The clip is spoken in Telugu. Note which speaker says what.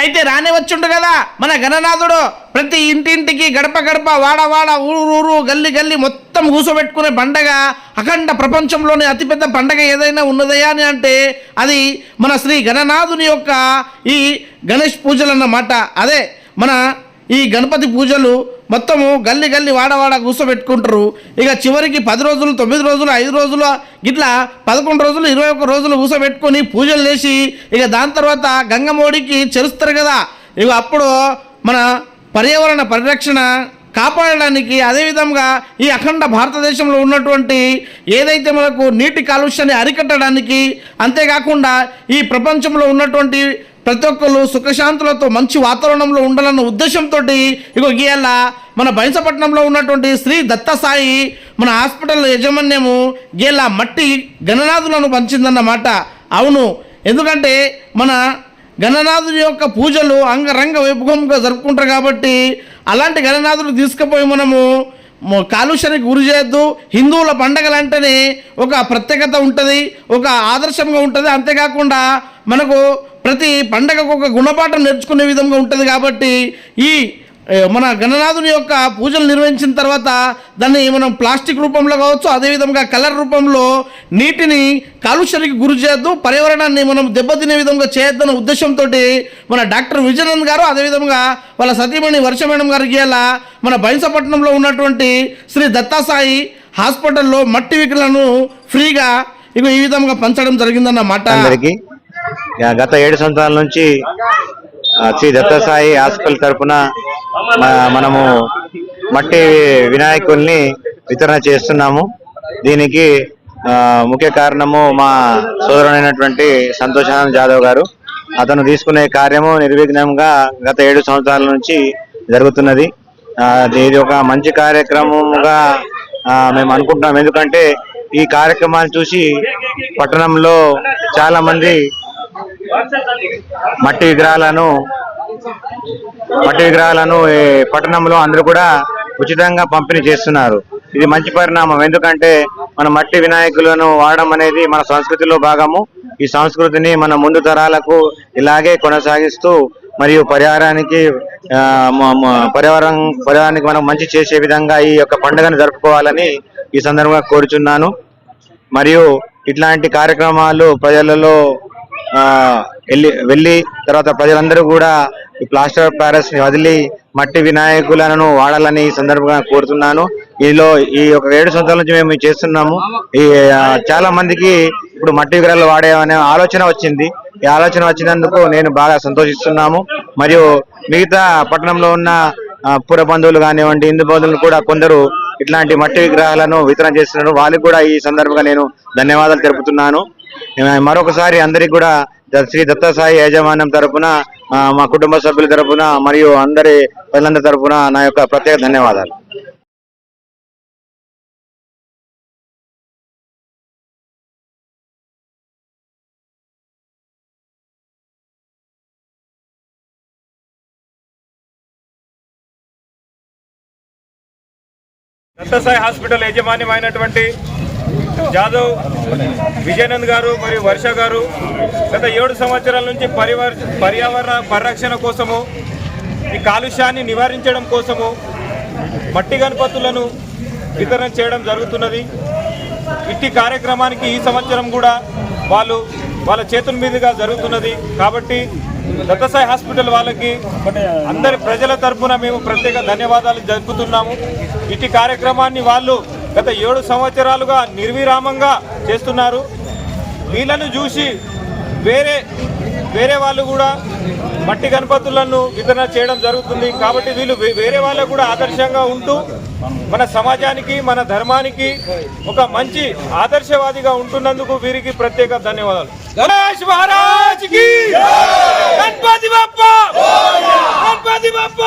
Speaker 1: అయితే రానే వచ్చుండు కదా మన గణనాథుడు. ప్రతి ఇంటింటికి గడప గడప వాడ వాడ ఊరు ఊరు గల్లి గల్లి మొత్తం కూసోబెట్టుకునే పండగ. అఖండ ప్రపంచంలోనే అతిపెద్ద పండగ ఏదైనా ఉన్నదయా అని అంటే అది మన శ్రీ గణనాథుని యొక్క ఈ గణేష్ పూజలు అన్నమాట అదే మన ఈ గణపతి పూజలు మొత్తము గల్లి గల్లి వాడవాడ కూర్చోబెట్టుకుంటారు ఇక చివరికి పది రోజులు తొమ్మిది రోజులు ఐదు రోజులు ఇట్లా పదకొండు రోజులు ఇరవై ఒక్క రోజులు కూర్చోబెట్టుకొని పూజలు చేసి ఇక దాని తర్వాత గంగమోడికి చెరుస్తారు కదా. ఇక అప్పుడు మన పర్యావరణ పరిరక్షణ కాపాడడానికి అదేవిధంగా ఈ అఖండ భారతదేశంలో ఉన్నటువంటి ఏదైతే మనకు నీటి కాలుష్యాన్ని అరికట్టడానికి అంతేకాకుండా ఈ ప్రపంచంలో ఉన్నటువంటి ప్రతి ఒక్కరు సుఖశాంతులతో మంచి వాతావరణంలో ఉండాలన్న ఉద్దేశంతో ఇగో గీయాల మన బైంసపట్నంలో ఉన్నటువంటి శ్రీ దత్తసాయి మన హాస్పిటల్ యజమాన్యము గీయాల మట్టి గణనాథులను పంచిందన్నమాట. అవును ఎందుకంటే మన గణనాథుని యొక్క పూజలు అంగరంగ వైభవంగా జరుపుకుంటారు కాబట్టి అలాంటి గణనాథులు తీసుకుపోయి మనము కాలుష్యానికి గురి చేయొద్దు. హిందువుల పండగలు అంటేనే ఒక ప్రత్యేకత ఉంటుంది ఒక ఆదర్శంగా ఉంటుంది. అంతేకాకుండా మనకు ప్రతి పండగకు ఒక గుణపాఠం నేర్చుకునే విధంగా ఉంటుంది కాబట్టి ఈ మన గణనాథుని యొక్క పూజలు నిర్వహించిన తర్వాత దాన్ని మనం ప్లాస్టిక్ రూపంలో కావచ్చు అదేవిధంగా కలర్ రూపంలో నీటిని కాలుష్యానికి గురి చేయొద్దు పర్యావరణాన్ని మనం దెబ్బతినే విధంగా చేయొద్దన్న ఉద్దేశంతో మన డాక్టర్ విజయనంద్ గారు అదేవిధంగా వాళ్ళ సతీమణి వర్ష మేడం గారికి ఇలా మన బైంసపట్నంలో ఉన్నటువంటి శ్రీ దత్తాసాయి హాస్పిటల్లో మట్టి వికలను ఫ్రీగా ఇక ఈ విధంగా పంచడం జరిగిందన్నమాట
Speaker 2: గత ఏడు సంవత్సరాల నుంచి శ్రీ దత్తసాయి హాస్పిటల్ తరఫున మనము మట్టి వినాయకుల్ని వితరణ చేస్తున్నాము. దీనికి ముఖ్య కారణము మా సోదరుడైనటువంటి సంతోషానంద్ జాదవ్ గారు. అతను తీసుకునే కార్యము నిర్విఘ్నంగా గత ఏడు సంవత్సరాల నుంచి జరుగుతున్నది. ఆ, ఇది ఒక మంచి కార్యక్రమంగా మేము అనుకుంటున్నాం. ఎందుకంటే ఈ కార్యక్రమాన్ని చూసి పట్టణంలో చాలా మంది మట్టి విగ్రహాలను మట్టి విగ్రహాలను ఈ పట్టణంలో అందరూ కూడా ఉచితంగా పంపిణీ చేస్తున్నారు. ఇది మంచి పరిణామం. ఎందుకంటే మన మట్టి వినాయకులను వాడడం అనేది మన సంస్కృతిలో భాగము. ఈ సంస్కృతిని మన ముందు తరాలకు ఇలాగే కొనసాగిస్తూ మరియు పరిహారానికి ఆ, మ- పర్యావరణం పర్యావరణానికి మనం మంచి చేసే విధంగా ఈ యొక్క పండుగను జరుపుకోవాలని ఈ సందర్భంగా కోరుచున్నాను. మరియు ఇట్లాంటి కార్యక్రమాలు ప్రజలలో వెళ్ళి వెళ్ళి తర్వాత ప్రజలందరూ కూడా ఈ ప్లాస్టర్ ఆఫ్ ప్యారిస్ని వదిలి మట్టి వినాయకులను వాడాలని ఈ సందర్భంగా కోరుతున్నాను. ఈలో ఈ ఒక ఏడు సంవత్సరాల నుంచి మేము చేస్తున్నాము. ఈ చాలా మందికి ఇప్పుడు మట్టి విగ్రహాలు వాడేమనే ఆలోచన వచ్చింది. ఈ ఆలోచన వచ్చినందుకు నేను బాగా సంతోషిస్తున్నాము. మరియు మిగతా పట్టణంలో ఉన్న పుర బంధువులు కానివ్వండి హిందు బంధువులు కూడా కొందరు ఇట్లాంటి మట్టి విగ్రహాలను వితరణ చేస్తున్నారు. వాళ్ళకి కూడా ఈ సందర్భంగా నేను ధన్యవాదాలు తెలుపుతున్నాను. మరొకసారి అందరికి కూడా శ్రీ దత్తాసాయి యాజమాన్యం తరపున మా కుటుంబ సభ్యుల తరపున మరియు అందరి ప్రజలందరి తరపున నా యొక్క ప్రత్యేక ధన్యవాదాలు.
Speaker 3: దత్తసాయి హాస్పిటల్ యాజమాన్యమైనటువంటి జాదవ్ విజయనంద్ గారు మరియు వర్ష గారు గత ఏడు సంవత్సరాల నుంచి పరివర్ పర్యావరణ పరిరక్షణ కోసము ఈ కాలుష్యాన్ని నివారించడం కోసము మట్టి గణపతులను వితరణ చేయడం జరుగుతున్నది. ఇట్టి కార్యక్రమానికి ఈ సంవత్సరం కూడా వాళ్ళు వాళ్ళ చేతుల మీదుగా జరుగుతున్నది. కాబట్టి దత్తసాయి హాస్పిటల్ వాళ్ళకి అందరి ప్రజల తరపున మేము ప్రత్యేక ధన్యవాదాలు జరుపుతున్నాము. ఇట్టి కార్యక్రమాన్ని వాళ్ళు గత ఏడు సంవత్సరాలుగా నిర్విరామంగా చేస్తున్నారు. వీళ్ళను చూసి వేరే వేరే వాళ్ళు కూడా మట్టి గణపతులను వితరణ చేయడం జరుగుతుంది. కాబట్టి వీళ్ళు వే- వేరే వాళ్ళకు కూడా ఆదర్శంగా ఉంటూ మన సమాజానికి మన ధర్మానికి ఒక మంచి ఆదర్శవాదిగా ఉంటున్నందుకు వీరికి ప్రత్యేక ధన్యవాదాలు. గణేష్ మహారాజ్ గణపతి బప్ప! గణపతి బప్ప!